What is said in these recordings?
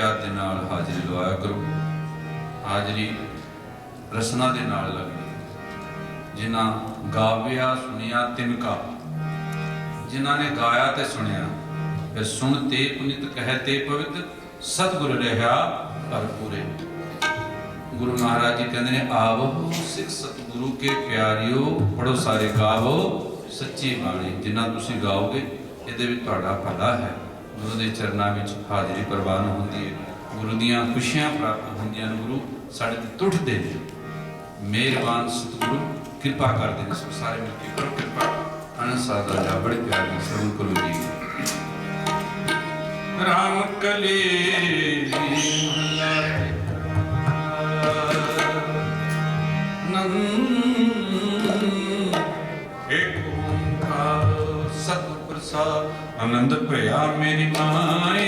ਪਿਆਰ ਦੇ ਨਾਲ ਹਾਜ਼ਰੀ ਲਵਾਇਆ ਕਰੋ। ਹਾਜ਼ਰੀ ਰਸਨਾ ਦੇ ਨਾਲ ਲੱਗਦੀ ਜਿਨ੍ਹਾਂ ਗਾਵਿਆ ਸੁਣਿਆ ਤਿਨਕਾ ਜਿਨ੍ਹਾਂ ਨੇ ਗਾਇਆ ਤੇ ਸੁਣਿਆ, ਫਿਰ ਸੁਣ ਤੇ ਪੁਨਿਤ ਕਹਿ ਤੇ ਪਵਿੱਤ, ਸਤਿਗੁਰ ਰਹਾ ਪਰ ਪੂਰੇ। ਗੁਰੂ ਮਹਾਰਾਜ ਜੀ ਕਹਿੰਦੇ ਨੇ, ਆਵੋ ਸਿੱਖ ਸਤਿਗੁਰੂ ਕੇ ਪਿਆਰਿਓ ਪੜੋ ਸਾਰੇ ਗਾਵੋ, ਸੱਚੀ ਬਾਣੀ ਜਿੰਨਾ ਤੁਸੀਂ ਗਾਓਗੇ, ਇਹਦੇ ਵਿੱਚ ਤੁਹਾਡਾ ਭਲਾ ਹੈ। ਗੁਰੂ ਦੇ ਚਰਨਾਂ ਵਿੱਚ ਹਾਜ਼ਰੀ ਪ੍ਰਵਾਨ ਹੁੰਦੀ ਹੈ। ਗੁਰੂ ਦੀਆਂ ਖੁਸ਼ੀਆਂ ਪ੍ਰਾਪਤ ਹੁੰਦੀਆਂ ਨੇ, ਗੁਰੂ ਸਾਡੇ ਤੇ ਟੁੱਟਦੇ ਨੇ। ਮਿਹਰਬਾਨ ਸਤਿਗੁਰੂ, ਕਿਰਪਾ ਕਰਦੇ ਨੇ ਸੋ ਸਾਰੇ ਮਿਲ ਕੇ ਕਰੋ। ਕਿਰਪਾ ਅਨੰਦ ਸਾਦਾ ਜਾ ਬੜੇ ਪਿਆਰ ਨਾਲ ਸਰਵਣ ਕਰੋ ਜੀ। ਰਾਮ ਕਲੀ ਨੰਦ ਸਤਿ ਪ੍ਰਸਾਦ ਆਨੰਦ ਭਇਆ ਮੇਰੀ ਮਾਏ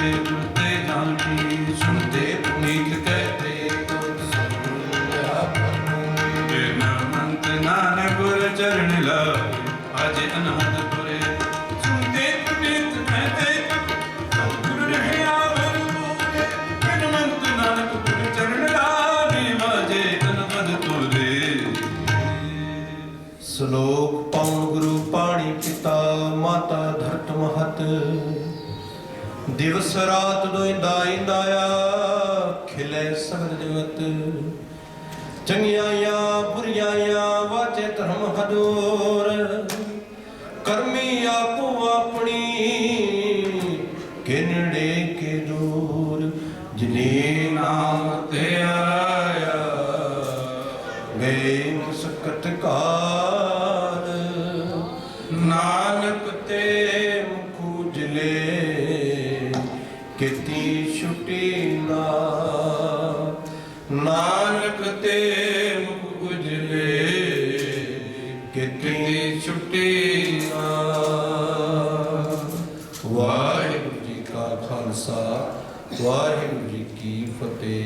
ਪੂਰੇ ਗੁਰਤੇ ਜਾਣੀ ਸੁਣਦੇ? ਪੁਨੀਤ ਕਹਤੇ ਤੁਧ ਨਾਨਕ ਗੁਰ ਚਰਨ ਲਾਏ, ਅਜ ਅਨੰਦਪੁਰੇ ਸੁਣਦੇ ਪੁਨੀਤ ਕਹਤੇ ਗੁਰ ਰਹਿਆ ਵਰਪੂਰੇ ਬਿਨਵੰਤ ਨਾਨਕ ਗੁਰ ਚਰਨ ਲਾਏ, ਵਾਜੇ ਅਨੰਦਪੁਰੇ ਸ਼ਲੋਕ ਪਉ ਗੁਰੂ ਪਾਣੀ ਪਿਤਾ, ਮਾਤਾ ਧਰਤ ਮਹਤ। ਦਿਵਸ ਰਾਤ ਦੋਇੰਦਾ ਇੰਦਾਇਆ ਖਿਲੇ ਸਗਲ ਜਗਤ ਚੰਗਿਆਈਆਂ ਬੁਰੀਆਈਆਂ ਵਾਚੇ ਧਰਮ ਹਦੂਰ ਕਰਮੀ ਆਪੋ ਆਪਣੀ ਕਿਨੜੇ ਕੇ ਦੂਰ। ਜਿਨੇ ਨਾਮ ਤੇ ਆਇਆ ਗਏ ਮੁਸਕਤ ਕਾਲ। ਨਾਨਕ ਤੇ ਕਿਤੀ ਛੁਟੀ ਨਾ ਨਾਨਕ ਤੇ ਮੁਖ ਉਜਲੇ ਕਿਤੀ ਛੁਟੀ ਨਾ ਵਾਹਿਗੁਰੂ ਜੀ ਕਾ ਖਾਲਸਾ, ਵਾਹਿਗੁਰੂ ਜੀ ਕੀ ਫਤਿਹ।